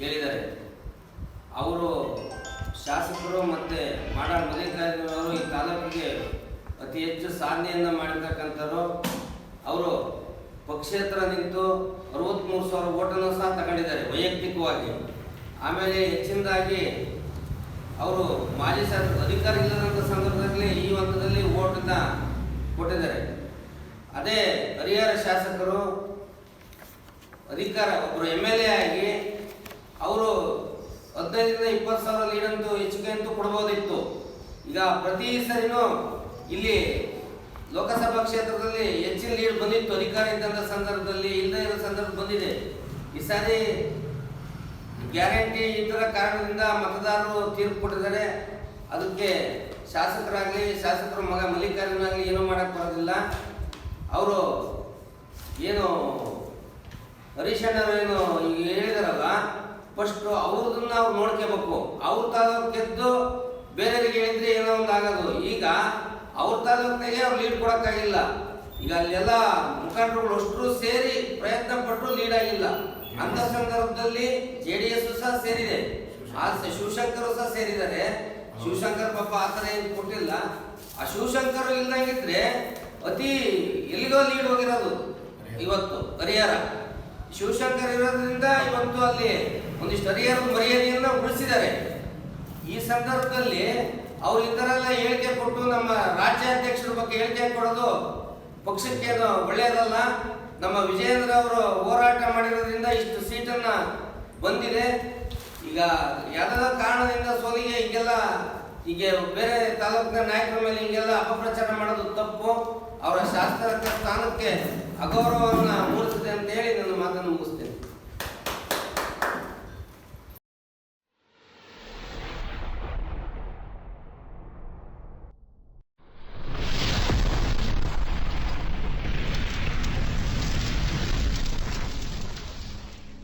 ಹೇಳಿದ್ದಾರೆ. ಅವರು ಶಾಸಕರು ಮತ್ತು ಮಾಡಾಳ್ ಮಲ್ಲಿಕಾರ್ಜುನವರು ಈ ತಾಲೂಕಿಗೆ ಅತಿ ಹೆಚ್ಚು ಸಾಧನೆಯನ್ನು ಮಾಡಿರ್ತಕ್ಕಂಥವ್ರು. ಅವರು ಪಕ್ಷೇತರ ನಿಂತು ಅರವತ್ತ್ಮೂರು ಸಾವಿರ ಓಟನ್ನು ಸಹ ತಗೊಂಡಿದ್ದಾರೆ ವೈಯಕ್ತಿಕವಾಗಿ. ಆಮೇಲೆ ಹೆಚ್ಚಿನದಾಗಿ ಅವರು ಮಾಜಿ ಶಾಸಕ, ಅಧಿಕಾರ ಇಲ್ಲದಂಥ ಸಂದರ್ಭದಲ್ಲಿ ಈ ಹಂತದಲ್ಲಿ ಓಟನ್ನು ಕೊಟ್ಟಿದ್ದಾರೆ. ಅದೇ ಹರಿಹರ ಶಾಸಕರು ಅಧಿಕಾರ ಒಬ್ಬರು ಎಂ ಎಲ್ ಎ ಆಗಿ ಅವರು ಹದಿನೈದರಿಂದ ಇಪ್ಪತ್ತು ಸಾವಿರ ಲೀಡ್ ಅಂತೂ ಹೆಚ್ಚಿಗೆ ಕೊಡಬಹುದಿತ್ತು. ಈಗ ಪ್ರತಿ ಸರಿನೂ ಇಲ್ಲಿ ಲೋಕಸಭಾ ಕ್ಷೇತ್ರದಲ್ಲಿ ಹೆಚ್ಚಿನ ಲೀಡ್ ಬಂದಿತ್ತು. ಅಧಿಕಾರ ಇದ್ದಂಥ ಸಂದರ್ಭದಲ್ಲಿ ಇಲ್ಲದೇ ಇರೋ ಸಂದರ್ಭ ಬಂದಿದೆ. ಈ ಸಾರಿ ಗ್ಯಾರಂಟಿ ಇದ್ದರ ಕಾರಣದಿಂದ ಮತದಾರರು ತೀರ್ಪು ಕೊಟ್ಟಿದ್ದಾರೆ. ಅದಕ್ಕೆ ಶಾಸಕರಾಗಲಿ, ಶಾಸಕರ ಮಗ ಮಲ್ಲಿಕಾರ್ಜುನ ಆಗಲಿ ಏನೂ ಮಾಡಕ್ಕೆ ಬರೋದಿಲ್ಲ. ಅವರು ಏನು ಹರೀಶಣ್ಣರು ಏನು ಫಸ್ಟ್ ಅವ್ರದನ್ನ ನಾವು ನೋಡ್ಕೋಬೇಕು. ಅವ್ರ ತಾಲೂಕು ಗೆದ್ದು ಬೇರೆಯವರಿಗೆ ಹೇಳಿದ್ರೆ ಏನೋ ಒಂದು ಆಗೋದು. ಈಗ ಅವ್ರ ತಾಲೂಕಿನಾಗೆ ಅವ್ರು ಲೀಡ್ ಕೊಡೋಕ್ಕಾಗಿಲ್ಲ. ಈಗ ಅಲ್ಲೆಲ್ಲ ಮುಖಂಡರುಗಳು ಅಷ್ಟು ಸೇರಿ ಪ್ರಯತ್ನ ಪಟ್ಟರು ಲೀಡ್ ಆಗಿಲ್ಲ. ಅಂತ ಸಂದರ್ಭದಲ್ಲಿ ಜೆ ಡಿ ಎಸ್ ಸಹ ಸೇರಿದೆ. ಆ ಶಿವಶಂಕರು ಸಹ ಸೇರಿದ್ದಾರೆ. ಶಿವಶಂಕರ್ ಪಾಪ ಆ ಥರ ಏನು ಕೊಟ್ಟಿಲ್ಲ. ಆ ಶಿವಶಂಕರ್ ಇಲ್ದಂಗಿದ್ರೆ ಅತಿ ಎಲ್ಲಿಗೋ ಲೀಡ್ ಹೋಗಿರೋದು. ಇವತ್ತು ಹರಿಹರ ಶಿವಶಂಕರ್ ಇರೋದ್ರಿಂದ ಇವತ್ತು ಅಲ್ಲಿ ಒಂದಿಷ್ಟು ಹರಿಹರ ಮರ್ಯಾದೆಯನ್ನ ಉಳಿಸಿದ್ದಾರೆ. ಈ ಸಂದರ್ಭದಲ್ಲಿ ಅವ್ರು ಎಲ್ಲ ಹೇಳಿಕೆ ಕೊಟ್ಟು ನಮ್ಮ ರಾಜ್ಯಾಧ್ಯಕ್ಷರ ಬಗ್ಗೆ ಹೇಳಿಕೆ ಕೊಡೋದು ಪಕ್ಷಕ್ಕೇನು ಒಳ್ಳೆಯದಲ್ಲ. ನಮ್ಮ ವಿಜಯೇಂದ್ರ ಅವರು ಹೋರಾಟ ಮಾಡಿರೋದ್ರಿಂದ ಇಷ್ಟು ಸೀಟನ್ನ ಬಂದಿದೆ. ಈಗ ಯಾವ ಕಾರಣದಿಂದ ಸೋಲಿಗೆ ಹೀಗೆಲ್ಲ ಹೀಗೆ ಬೇರೆ ತಾಲೂಕಿನ ನಾಯಕರ ಮೇಲೆ ಹೀಗೆಲ್ಲ ಅಪಪ್ರಚಾರ ಮಾಡೋದು ತಪ್ಪು. ಅವರ ಶಾಸಕ ಸ್ಥಾನಕ್ಕೆ ಅಗೌರವವನ್ನು ಮೂಡಿಸಿದೆ ಅಂತ ಹೇಳಿ ನನ್ನ ಮಾತನ್ನು ಮುಗಿಸ್ತೇನೆ.